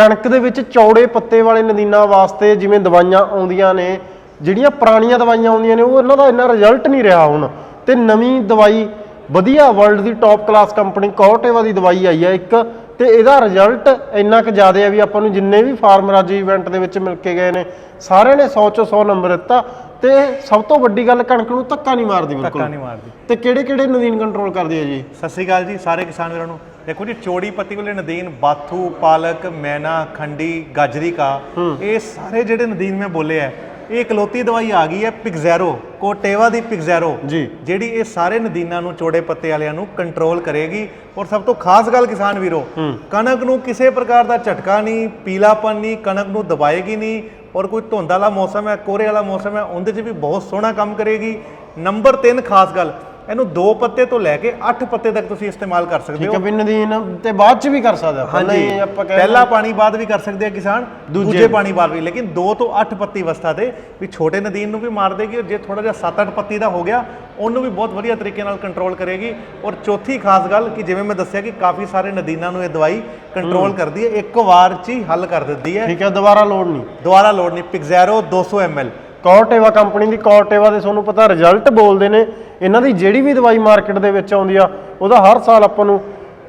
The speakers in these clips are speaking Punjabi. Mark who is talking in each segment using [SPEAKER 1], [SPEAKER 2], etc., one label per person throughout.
[SPEAKER 1] ਕਣਕ ਦੇ ਵਿੱਚ ਚੌੜੇ ਪੱਤੇ ਵਾਲੇ ਨਦੀਨਾਂ ਵਾਸਤੇ ਜਿਵੇਂ ਦਵਾਈਆਂ ਆਉਂਦੀਆਂ ਨੇ ਜਿਹੜੀਆਂ ਪੁਰਾਣੀਆਂ ਦਵਾਈਆਂ ਆਉਂਦੀਆਂ ਨੇ ਉਹ ਇਹਨਾਂ ਦਾ ਇੰਨਾ ਰਿਜ਼ਲਟ ਨਹੀਂ ਰਿਹਾ ਹੁਣ। ਤੇ ਨਵੀਂ ਦਵਾਈ ਵਧੀਆ ਵਰਲਡ ਦੀ ਟੌਪ ਕਲਾਸ ਕੰਪਨੀ ਕੋਟੇਵਾ ਦੀ ਦਵਾਈ ਆਈ ਹੈ ਇੱਕ ਤੇ ਇਹਦਾ ਰਿਜ਼ਲਟ ਇੰਨਾ ਕੁ ਜ਼ਿਆਦਾ ਹੈ ਵੀ ਆਪਾਂ ਨੂੰ ਜਿੰਨੇ ਵੀ ਫਾਰਮਰ ਅੱਜ ਇਵੈਂਟ ਦੇ ਵਿੱਚ ਮਿਲ ਕੇ ਗਏ ਨੇ ਸਾਰਿਆਂ ਨੇ 100 ਚੋਂ 100 ਨੰਬਰ ਦਿੱਤਾ। ਤੇ ਸਭ ਤੋਂ ਵੱਡੀ ਗੱਲ ਕਣਕ ਨੂੰ ਧੱਕਾ ਨਹੀਂ ਮਾਰਦੀ
[SPEAKER 2] ਧੱਕਾ
[SPEAKER 1] ਬਿਲਕੁਲ।
[SPEAKER 2] ਨਹੀਂ ਮਾਰਦੀ।
[SPEAKER 1] ਤੇ ਕਿਹੜੇ ਕਿਹੜੇ ਨਦੀਨ ਕੰਟਰੋਲ ਕਰਦੀ ਹੈ ਜੀ?
[SPEAKER 2] ਸਤਿ ਸ਼੍ਰੀ ਅਕਾਲ ਜੀ ਸਾਰੇ ਕਿਸਾਨ ਵੀਰਾਂ ਨੂੰ ਦੇਖੋ ਜੀ ਚੋੜੀ ਪੱਤੀ ਵਾਲੇ ਨਦੀਨ ਬਾਥੂ ਪਾਲਕ ਮੈਨਾ ਖੰਡੀ ਗਾਜਰੀ ਕਾ ਇਹ ਸਾਰੇ ਜਿਹੜੇ ਨਦੀਨ ਮੈਂ ਬੋਲੇ ਆ ਇਹ ਇਕਲੌਤੀ ਦਵਾਈ ਆ ਗਈ ਹੈ ਪਿਗਜ਼ੈਰੋ ਕੋਟੇਵਾ ਦੀ ਪਿਗਜ਼ੈਰੋ
[SPEAKER 1] ਜੀ।
[SPEAKER 2] ਜਿਹੜੀ ਇਹ ਸਾਰੇ ਨਦੀਨਾਂ ਨੂੰ ਚੋੜੇ ਪੱਤੇ ਵਾਲਿਆਂ ਨੂੰ ਕੰਟਰੋਲ ਕਰੇਗੀ। ਔਰ ਸਭ ਤੋਂ ਖਾਸ ਗੱਲ ਕਿਸਾਨ ਵੀਰੋ ਕਣਕ ਨੂੰ ਕਿਸੇ ਪ੍ਰਕਾਰ ਦਾ ਝਟਕਾ ਨਹੀਂ ਪੀਲਾਪਨ ਨਹੀਂ ਕਣਕ ਨੂੰ ਦਬਾਏਗੀ ਨਹੀਂ ਔਰ ਕੋਈ ਧੁੰਦ ਵਾਲਾ ਮੌਸਮ ਹੈ ਕੋਰੇ ਵਾਲਾ ਮੌਸਮ ਹੈ ਉਹਦੇ 'ਚ ਵੀ ਬਹੁਤ ਸੋਹਣਾ ਕੰਮ ਕਰੇਗੀ। ਨੰਬਰ 3 ਖਾਸ ਗੱਲ ਇਹਨੂੰ 2 ਪੱਤੇ ਤੋਂ ਲੈ ਕੇ 8 ਪੱਤੇ ਤੱਕ ਤੁਸੀਂ ਇਸਤੇਮਾਲ ਕਰ ਸਕਦੇ
[SPEAKER 1] ਠੀਕ
[SPEAKER 2] ਹੋ।
[SPEAKER 1] ਹੈ ਵੀ ਨਦੀਨ ਤੇ ਬਾਅਦ ਚ ਵੀ ਕਰ ਸਕਦਾ ਆਪਾਂ ਨਹੀਂ ਆਪਾਂ ਕਹਿੰਦੇ
[SPEAKER 2] ਪਹਿਲਾ ਪਾਣੀ ਬਾਅਦ ਵੀ ਕਰ ਸਕਦੇ ਆ ਕਿਸਾਨ
[SPEAKER 1] ਦੂਜੇ
[SPEAKER 2] ਪਾਣੀ ਬਾਅਦ ਵੀ। ਲੇਕਿਨ 2 ਤੋਂ 8 ਪੱਤੀ ਅਵਸਥਾ ਤੇ ਵੀ ਛੋਟੇ ਨਦੀਨ ਨੂੰ ਵੀ ਮਾਰ ਦੇਗੀ ਔਰ ਜੇ ਥੋੜਾ ਜਿਹਾ 7-8 ਪੱਤੀ ਦਾ ਹੋ ਗਿਆ ਉਹਨੂੰ ਵੀ ਬਹੁਤ ਵਧੀਆ ਤਰੀਕੇ ਨਾਲ ਕੰਟਰੋਲ ਕਰੇਗੀ। ਔਰ ਚੌਥੀ ਖਾਸ ਗੱਲ ਕਿ ਜਿਵੇਂ ਮੈਂ ਦੱਸਿਆ ਕਿ ਕਾਫੀ ਸਾਰੇ ਨਦੀਨਾਂ ਨੂੰ ਇਹ ਦਵਾਈ ਕੰਟਰੋਲ ਕਰਦੀ ਹੈ ਇੱਕ ਵਾਰ 'ਚ ਹੀ ਹੱਲ ਕਰ ਦਿੰਦੀ ਹੈ।
[SPEAKER 1] ਠੀਕ ਹੈ ਦੁਬਾਰਾ ਲੋਡ ਨਹੀਂ।
[SPEAKER 2] ਦੁਬਾਰਾ ਲੋਡ ਨਹੀਂ। ਪਿਗਜ਼ੈਰੋ 200 ml
[SPEAKER 1] ਕੋਰਟੇਵਾ ਕੰਪਨੀ ਦੀ ਕੋਰਟੇਵਾ ਦੇ ਤੁਹਾਨੂੰ ਪਤਾ ਰਿਜ਼ਲਟ ਬੋਲਦੇ ਨੇ। ਇਹਨਾਂ ਦੀ ਜਿਹੜੀ ਵੀ ਦਵਾਈ ਮਾਰਕੀਟ ਦੇ ਵਿੱਚ ਆਉਂਦੀ ਆ ਉਹਦਾ ਹਰ ਸਾਲ ਆਪਾਂ ਨੂੰ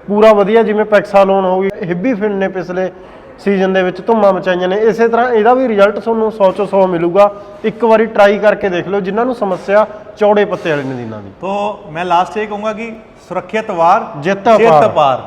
[SPEAKER 1] ਪੂਰਾ ਵਧੀਆ ਜਿਵੇਂ ਪੈਕਸਾਲੋਨ ਹੋ ਗਈ ਹਿੱਬੀ ਫਿਨ ਨੇ ਪਿਛਲੇ ਸੀਜ਼ਨ ਦੇ ਵਿੱਚ ਧੁੰਮਾਂ ਮਚਾਈਆਂ ਨੇ। ਇਸੇ ਤਰ੍ਹਾਂ ਇਹਦਾ ਵੀ ਰਿਜ਼ਲਟ ਤੁਹਾਨੂੰ 100 ਚੋਂ 100 ਮਿਲੂਗਾ। ਇੱਕ ਵਾਰੀ ਟਰਾਈ ਕਰਕੇ ਦੇਖ ਲਓ ਜਿਨ੍ਹਾਂ ਨੂੰ ਸਮੱਸਿਆ ਚੌੜੇ ਪੱਤੇ ਵਾਲੇ ਨਦੀਨਾਂ ਦੀ।
[SPEAKER 2] ਤੋਂ ਮੈਂ ਲਾਸਟ ਇਹ ਕਹੂੰਗਾ ਕਿ ਸੁਰੱਖਿਅਤ ਵਾਰ
[SPEAKER 1] ਜਿੱਤ
[SPEAKER 2] ਪਾਰ